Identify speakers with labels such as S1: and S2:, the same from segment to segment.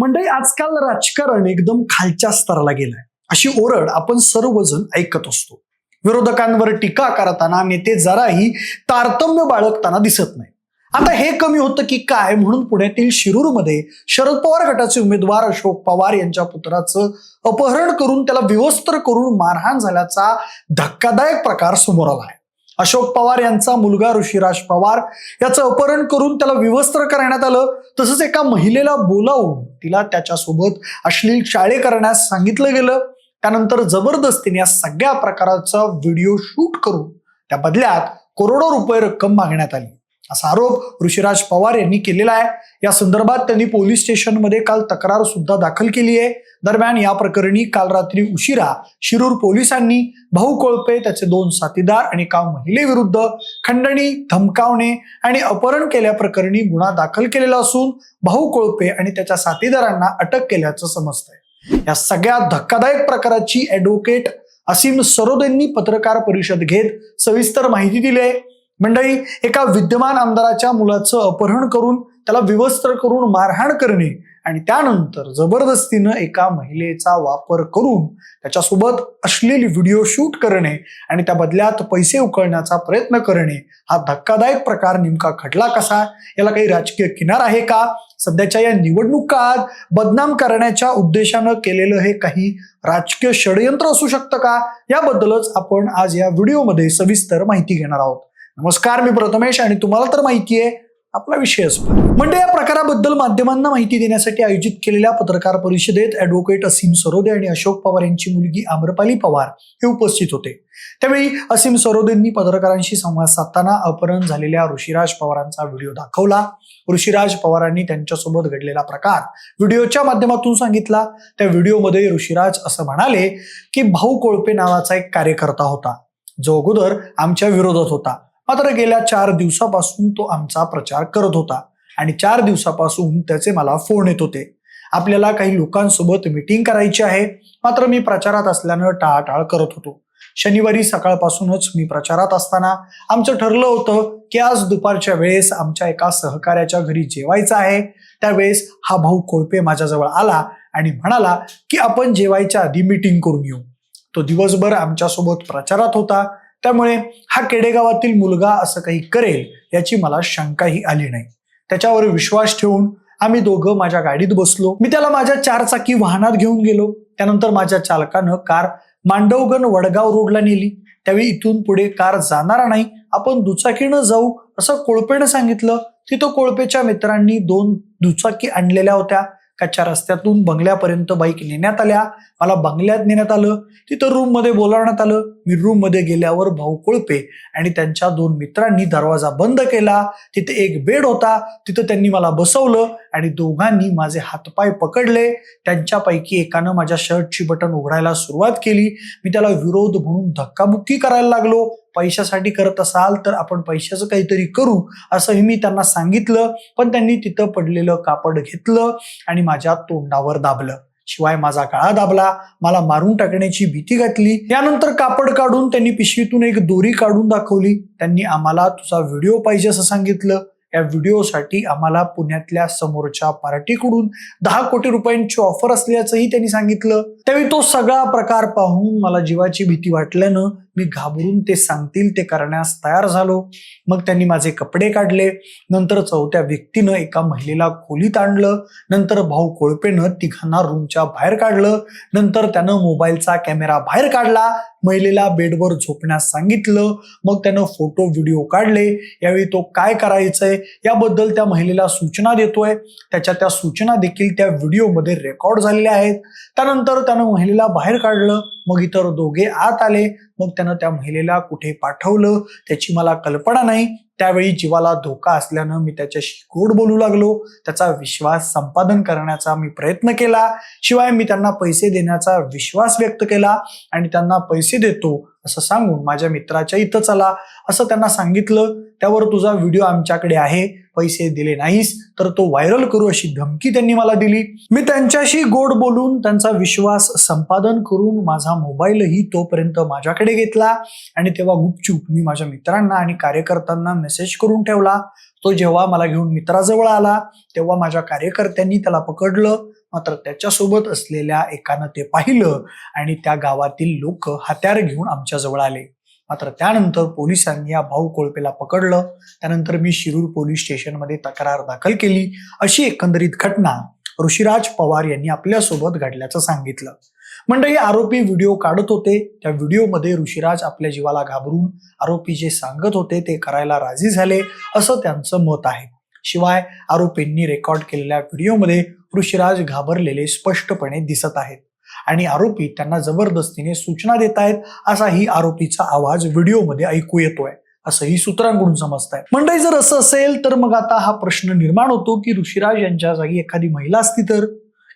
S1: मंडळी आजकाल राजकारण एकदम खालच्या स्तराला गेलंय. अशी ओरड आपण सर्वजण ऐकत असतो. विरोधकांवर टीका करताना नेते जराही तारतम्य बाळगताना दिसत नाही. आता हे कमी होतं की काय म्हणून पुण्यातील शिरूरमध्ये शरद पवार गटाचे उमेदवार अशोक पवार यांच्या पुत्राचं अपहरण करून त्याला विवस्त्र करून मारहाण झाल्याचा धक्कादायक प्रकार समोर आला आहे अशोक पवार यांचा मुलगा ऋषिराज पवार याचं अपहरण करून त्याला विवस्त्र करण्यात आलं. तसंच एका महिलेला बोलावून तिला त्याच्यासोबत अश्लील चाळे करण्यास सांगितलं गेलं. त्यानंतर जबरदस्तीने या सगळ्या प्रकाराचा व्हिडिओ शूट करून त्या बदल्यात करोडो रुपये रक्कम मागण्यात आली. असा आरोप ऋषिराज पवार यांनी केलेला आहे. या संदर्भात त्यांनी पोलीस स्टेशनमध्ये काल तक्रार सुद्धा दाखल केली आहे. दरम्यान या प्रकरणी काल रात्री उशिरा शिरूर पोलिसांनी भाऊ कोळपे त्याचे दोन साथीदार आणि एका महिलेविरुद्ध खंडणी धमकावणे आणि अपहरण केल्याप्रकरणी गुन्हा दाखल केलेला असून भाऊ कोळपे आणि त्याच्या साथीदारांना अटक केल्याचं समजतंय. या सगळ्या धक्कादायक प्रकाराची ॲडव्होकेट असीम सरोदेंनी पत्रकार परिषद घेत सविस्तर माहिती दिली आहे. मंडळी एका विद्यमान आमदाराच्या मुलाचं अपहरण करून त्याला विवस्त्र करून मारहाण करणे आणि त्यानंतर जबरदस्तीनं एका महिलेचा वापर करून त्याच्यासोबत अश्लील व्हिडिओ शूट करणे आणि त्या बदल्यात पैसे उकळण्याचा प्रयत्न करणे हा धक्कादायक प्रकार नेमका घडला कसा? याला काही राजकीय किनार आहे का? सध्याच्या या निवडणूक काळात बदनाम करण्याच्या उद्देशानं केलेलं हे काही राजकीय षडयंत्र असू शकतं का? याबद्दलच आपण आज या व्हिडिओमध्ये सविस्तर माहिती घेणार आहोत. नमस्कार मी प्रथमेश आणि तुम्हाला तर माहिती आहे आपला विषय असतो. म्हणजे या प्रकाराबद्दल माध्यमांना माहिती देण्यासाठी आयोजित केलेल्या पत्रकार परिषदेत ॲडव्होकेट असीम सरोदे आणि अशोक पवार यांची मुलगी आम्रपाली पवार हे उपस्थित होते. त्यावेळी असीम सरोदेंनी पत्रकारांशी संवाद साधताना अपहरण झालेल्या ऋषिराज पवारांचा व्हिडिओ दाखवला. ऋषिराज पवारांनी त्यांच्यासोबत घडलेला प्रकार व्हिडिओच्या माध्यमातून सांगितला. त्या व्हिडिओमध्ये ऋषिराज असं म्हणाले की भाऊ कोळपे नावाचा एक कार्यकर्ता होता. जो अगोदर आमच्या विरोधात होता. मात्र गेल्या चार दिवसापासून तो आमचा प्रचार करत होता. आणि चार दिवसापासून त्याचे मला फोन येत होते. आपल्याला काही लोकांसोबत मिटिंग करायची आहे. मात्र मी प्रचारात असल्यानं टाळाटाळ करत होतो. शनिवारी सकाळपासूनच मी प्रचारात असताना आमचं ठरलं होतं की आज दुपारच्या वेळेस आमच्या एका सहकार्याच्या घरी जेवायचं आहे. त्यावेळेस हा भाऊ कोळपे माझ्याजवळ आला आणि म्हणाला की आपण जेवायच्या आधी मिटिंग करून येऊ. तो दिवसभर आमच्यासोबत प्रचारात होता. त्यामुळे हा केडेगावातील मुलगा असं काही करेल याची मला शंकाही आली नाही. त्याच्यावर विश्वास ठेवून आम्ही दोघं माझ्या गाडीत बसलो. मी त्याला माझ्या चारचाकी वाहनात घेऊन गेलो. त्यानंतर माझ्या चालकानं कार मांडवगण वडगाव रोडला नेली. त्यावेळी इथून पुढे कार जाणार नाही. आपण दुचाकीनं जाऊ असं कोळपेनं सांगितलं. तिथं कोळपेच्या मित्रांनी दोन दुचाकी आणलेल्या होत्या. कच्च्या रस्त्यातून बंगल्यापर्यंत बाईक नेण्यात आल्या. मला बंगल्यात नेण्यात आलं. तिथं रूममध्ये बोलावण्यात आलं. मी रूममध्ये गेल्यावर भाऊ कोळपे आणि त्यांच्या दोन मित्रांनी दरवाजा बंद केला. तिथे एक बेड होता. तिथं त्यांनी मला बसवलं आणि दोघांनी माझे हातपाय पकडले. त्यांच्यापैकी एकानं माझ्या शर्टची बटन उघडायला सुरुवात केली. मी त्याला विरोध म्हणून धक्काबुक्की करायला लागलो. पैशासाठी करत असाल तर आपण पैशाचं काहीतरी करू असंही मी त्यांना सांगितलं. पण त्यांनी तिथं पडलेलं कापड घेतलं आणि माझ्या तोंडावर दाबलं. शिवाय माझा काळा दाबला मला मारून टाकण्याची भीती घातली. त्यानंतर कापड काढून त्यांनी पिशवीतून एक दोरी काढून दाखवली. त्यांनी आम्हाला तुझा व्हिडिओ पाहिजे असं सांगितलं. या व्हिडिओसाठी आम्हाला पुण्यातल्या समोरच्या पार्टीकडून दहा कोटी रुपयांची ऑफर असल्याचंही त्यांनी सांगितलं. त्यावेळी तो सगळा प्रकार पाहून मला जीवाची भीती वाटल्यानं मी घाबरून ते सांगतील ते करण्यास तयार झालो. मग त्यांनी माझे कपडे काढले. नंतर चौथ्या व्यक्तीनं एका महिलेला खोलीत आणलं. नंतर भाऊ कोळपेनं तिघांना रूमच्या बाहेर काढलं. नंतर त्यानं मोबाईलचा कॅमेरा बाहेर काढला. महिलेला बेडवर झोपण्यास सांगितलं. मग त्यानं फोटो व्हिडिओ काढले. यावेळी तो काय करायचंय? याबद्दल त्या महिलेला सूचना देतोय. त्याच्या त्या सूचना देखील त्या व्हिडिओमध्ये रेकॉर्ड झालेल्या आहेत. त्यानंतर त्यानं महिलेला बाहेर काढलं. मग इतर दोघे आत आले. मग त्यानं त्या महिलेला कुठे पाठवलं त्याची मला कल्पना नाही. त्यावेळी जीवाला धोका असल्यानं मी त्याच्याशी गोड बोलू लागलो. त्याचा विश्वास संपादन करण्याचा मी प्रयत्न केला. शिवाय मी त्यांना पैसे देण्याचा विश्वास व्यक्त केला आणि त्यांना पैसे देतो. असं सांगून माझ्या मित्राच्या इथं चला असं त्यांना सांगितलं. त्यावर तुझा व्हिडिओ आमच्याकडे आहे. पैसे दिले नाहीस तर तो व्हायरल करू अशी धमकी त्यांनी मला दिली. मी त्यांच्याशी गोड बोलून त्यांचा विश्वास संपादन करून माझा मोबाईलही तोपर्यंत माझ्याकडे घेतला. आणि तेव्हा गुपचूप मी माझ्या मित्रांना आणि कार्यकर्त्यांना मेसेज करून ठेवला. तो जेव्हा मला घेऊन मित्राजवळ आला तेव्हा माझ्या कार्यकर्त्यांनी त्याला पकडलं. मात्र त्याच्यासोबत असलेल्या एकानं ते पाहिलं आणि त्या गावातील लोक हत्यार घेऊन आमच्या जवळ आले. मात्र त्यानंतर पोलिसांनी या भाऊ कोळपेला पकडलं. त्यानंतर मी शिरूर पोलीस स्टेशनमध्ये तक्रार दाखल केली. अशी एकंदरीत घटना ऋषिराज पवार यांनी आपल्यासोबत घडल्याचं सांगितलं. मंडळी आरोपी व्हिडिओ काढत होते. त्या व्हिडिओमध्ये ऋषिराज आपल्या जीवाला घाबरून आरोपी जे सांगत होते ते करायला राजी झाले असं त्यांचं मत आहे. शिवाय आरोपींनी रेकॉर्ड केलेल्या व्हिडिओमध्ये ऋषिराज घाबरलेले स्पष्टपणे दिसत आहेत. आणि आरोपी त्यांना जबरदस्तीने सूचना देत आहेत असाही आरोपीचा आवाज व्हिडिओमध्ये ऐकू येतोय असंही सूत्रांकडून समजत आहे मंडळी जर असं असेल तर मग आता हा प्रश्न निर्माण होतो की ऋषिराज यांच्या जागी एखादी महिला असती तर?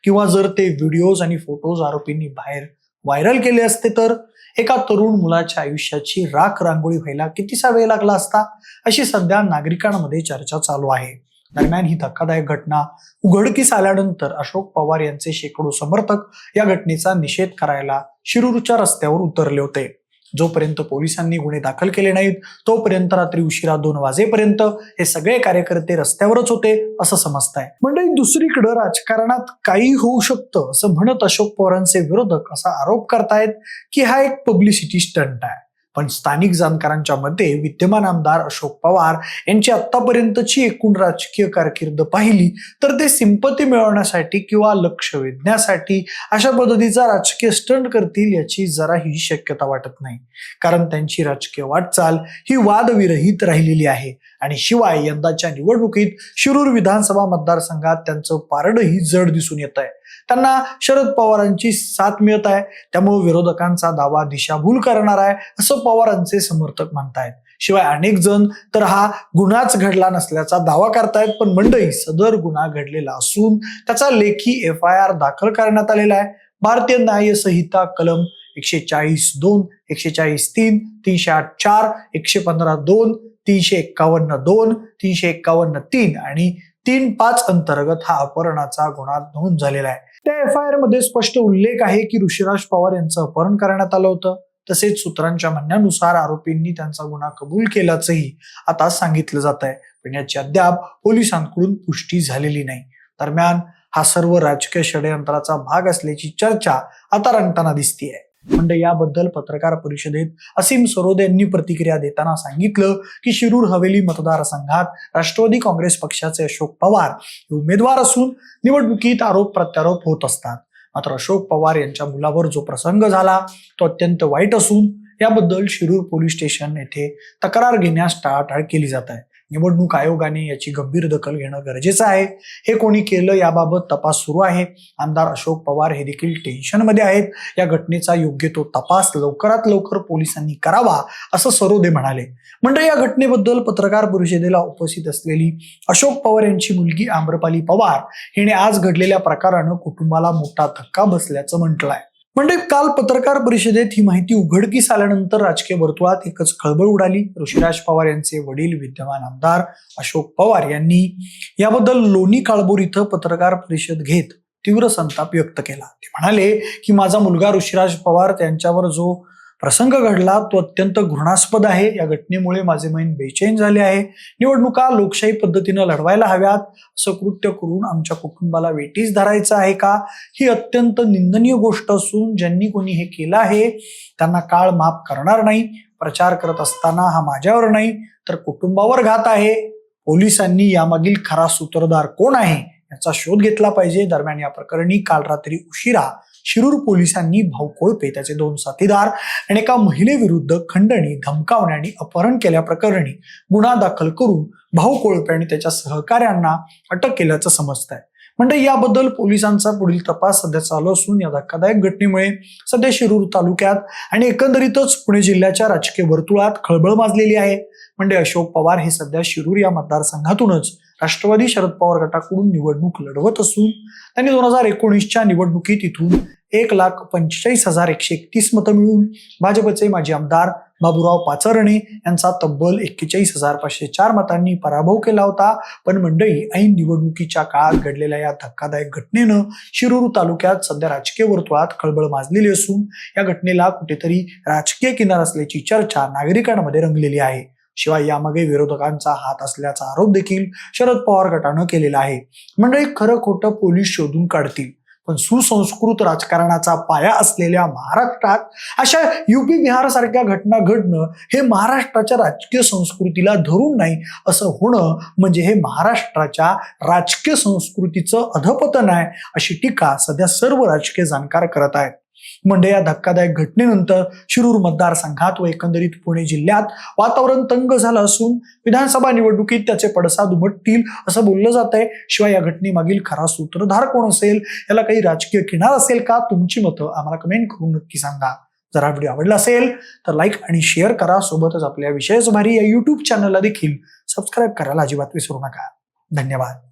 S1: किंवा जर ते व्हिडिओज आणि फोटोज आरोपींनी बाहेर व्हायरल केले असते तर? एका तरुण मुलाच्या आयुष्याची राख रांगोळी व्हायला कितीसा वेळ लागला असता? अशी सध्या नागरिकांमध्ये चर्चा चालू आहे. दरम्यान ही धक्कादायक घटना उघडकीस आल्यानंतर अशोक पवार यांचे शेकडो समर्थक या घटनेचा निषेध करायला शिरूरच्या रस्त्यावर उतरले होते. जोपर्यंत पोलिसांनी गुन्हे दाखल केले नाहीत तोपर्यंत रात्री उशिरा दोन वाजेपर्यंत हे सगळे कार्यकर्ते रस्त्यावरच होते असं समजत आहे म्हणजे दुसरीकडे राजकारणात काही होऊ शकतं असं म्हणत अशोक पवारांचे विरोधक असा आरोप करतायत की हा एक पब्लिसिटी स्टंट आहे. पण स्थानिक जाणकारांच्या मते विद्यमान आमदार अशोक पवार यांची आतापर्यंतची एकूण राजकीय कारकीर्द पाहिली तर ते सिंपती मिळवण्यासाठी किंवा लक्ष वेधण्यासाठी अशा पद्धतीचा राजकीय स्टंट करतील याची जराही शक्यता वाटत नाही. कारण त्यांची राजकीय वाटचाल ही वादविरहित राहिलेली आहे. आणि शिवाय यंदाच्या निवडणुकीत शिरूर विधानसभा मतदारसंघात त्यांचं पारडही जड दिसून येत आहे त्यांना शरद पवारांची साथ मिळत आहे त्यामुळे विरोधकांचा दावा दिशाभूल करणार आहे असं पवारांचे समर्थक म्हणतायत. शिवाय अनेक जण तर हा गुन्हाच घडला नसल्याचा दावा करतायत पण मंडळी सदर गुन्हा घडलेला असून त्याचा लेखी एफ आय आर दाखल करण्यात आलेला आहे. भारतीय न्याय संहिता कलम एकशे चाळीस दोन एकशे चाळीस तीन तीनशे आठ चार एकशे पंधरा दोन तीनशे एक्कावन्न दोन तीनशे एक्कावन्न तीन आणि तीन पाच अंतर्गत हा अपहरणाचा गुन्हा नोंद झालेला आहे. त्या एफ आय आरमध्ये स्पष्ट उल्लेख आहे की ऋषिराज पवार यांचं अपहरण करण्यात आलं होतं. तसेच सूत्रांच्या म्हणण्यानुसार आरोपींनी त्यांचा गुन्हा कबूल केल्याचंही आता सांगितलं जात आहे पण याची अद्याप पोलिसांकडून पुष्टी झालेली नाही. दरम्यान हा सर्व राजकीय षडयंत्राचा भाग असल्याची चर्चा आता रंगताना दिसतीये. म्हणजे याबद्दल पत्रकार परिषदेत असीम सरोदे यांनी प्रतिक्रिया देताना सांगितलं की शिरूर हवेली मतदारसंघात राष्ट्रवादी काँग्रेस पक्षाचे अशोक पवार हे उमेदवार असून निवडणुकीत आरोप प्रत्यारोप होत असतात. मात्र अशोक पवार यांच्या मुलावर जो प्रसंग झाला तो अत्यंत वाईट असून याबद्दल शिरूर पोलीस स्टेशन येथे तक्रार घेण्यास टाळाटाळ केली जात आहे. निवडणूक आयोगाने याची गंभीर दखल घेणं गरजेचं आहे. हे कोणी केलं याबाबत तपास सुरू आहे. आमदार अशोक पवार हे देखील टेन्शनमध्ये आहेत. या घटनेचा योग्य तो तपास लवकरात लवकर पोलिसांनी करावा असं सरोदे म्हणाले. म्हणजे या घटनेबद्दल पत्रकार परिषदेला उपस्थित असलेली अशोक पवार यांची मुलगी आम्रपाली पवार हिने आज घडलेल्या प्रकारानं कुटुंबाला मोठा धक्का बसल्याचं म्हटलं आहे म्हणजे काल पत्रकार परिषदेत ही माहिती उघडकीस आल्यानंतर राजकीय वर्तुळात एकच खळबळ उडाली. ऋषिराज पवार यांचे वडील विद्यमान आमदार अशोक पवार यांनी याबद्दल लोणी काळबोर इथं पत्रकार परिषद घेत तीव्र संताप व्यक्त केला. ते म्हणाले की माझा मुलगा ऋषिराज पवार त्यांच्यावर जो प्रसंग घडला तो अत्यंत घृणास्पद आहे. या घटनेमुळे माझे मैन बेचैन झाले आहे. निवडणुका लोकशाही पद्धतीनं लढवायला हव्यात. असं कृत्य करून आमच्या कुटुंबाला वेटीस धरायचं आहे का? ही अत्यंत निंदनीय गोष्ट असून ज्यांनी कोणी हे केलं आहे त्यांना काळ माफ करणार नाही. प्रचार करत असताना हा माझ्यावर नाही तर कुटुंबावर घात आहे. पोलिसांनी यामागील खरा सूत्रधार कोण आहे याचा शोध घेतला पाहिजे. दरम्यान या प्रकरणी काल रात्री उशिरा शिरूर पोलिसांनी भाऊ कोळपे त्याचे दोन साथीदार आणि एका महिलेविरुद्ध खंडणी धमकावणे आणि अपहरण केल्याप्रकरणी गुन्हा दाखल करून भाऊ कोळपे आणि त्याच्या सहकाऱ्यांना अटक केल्याचं समजत आहे म्हणजे याबद्दल पोलिसांचा पुढील तपास सध्या चालू असून या धक्कादायक घटनेमुळे सध्या शिरूर तालुक्यात आणि एकंदरीतच पुणे जिल्ह्याच्या राजकीय वर्तुळात खळबळ माजलेली आहे. म्हणजे अशोक पवार हे सध्या शिरूर या मतदारसंघातूनच राष्ट्रवादी शरद पवार गटाकडून निवडणूक लढवत असून त्यांनी दोन हजार एकोणीसच्या निवडणुकीत इथून एक लाख पंचेचाळीस हजार एकशे एकतीस मतं मिळून भाजपचे माजी आमदार बाबूराव पाचरणे यांचा तब्बल एक्केचाळीस हजार पाचशे चार मतांनी पराभव केला होता. पण मंडळी ऐन निवडणुकीच्या काळात घडलेल्या या धक्कादायक घटनेनं शिरूर तालुक्यात सध्या राजकीय वर्तुळात खळबळ माजलेली असून या घटनेला कुठेतरी राजकीय किनार असल्याची चर्चा नागरिकांमध्ये रंगलेली आहे. शिवाय यामागे विरोधकांचा हात असल्याचा आरोप देखील शरद पवार गटानं केलेला आहे. मंडळी खरं खोटं पोलीस शोधून काढतील. पण सुसंस्कृत राजकारणाचा पाया असलेल्या महाराष्ट्रात अशा युपी बिहार सारख्या घटना घडणं हे महाराष्ट्राच्या राजकीय संस्कृतीला धरून नाही असं होणं म्हणजे हे महाराष्ट्राच्या राजकीय संस्कृतीचं अधपतन आहे अशी टीका सध्या सर्व राजकीय जाणकार करत आहेत. म्हणजे या धक्कादायक घटनेनंतर शिरूर मतदारसंघात व एकंदरीत पुणे जिल्ह्यात वातावरण तंग झालं असून विधानसभा निवडणुकीत त्याचे पडसाद उमटतील असं बोललं जात आहे शिवाय या घटनेमागील खरा सूत्रधार कोण असेल? याला काही राजकीय किनार असेल का? तुमची मतं आम्हाला कमेंट करून नक्की सांगा. जर हा व्हिडिओ आवडला असेल तर लाईक आणि शेअर करा. सोबतच आपल्या विषयच भारी या युट्यूब चॅनलला देखील सबस्क्राईब करायला अजिबात विसरू नका. धन्यवाद.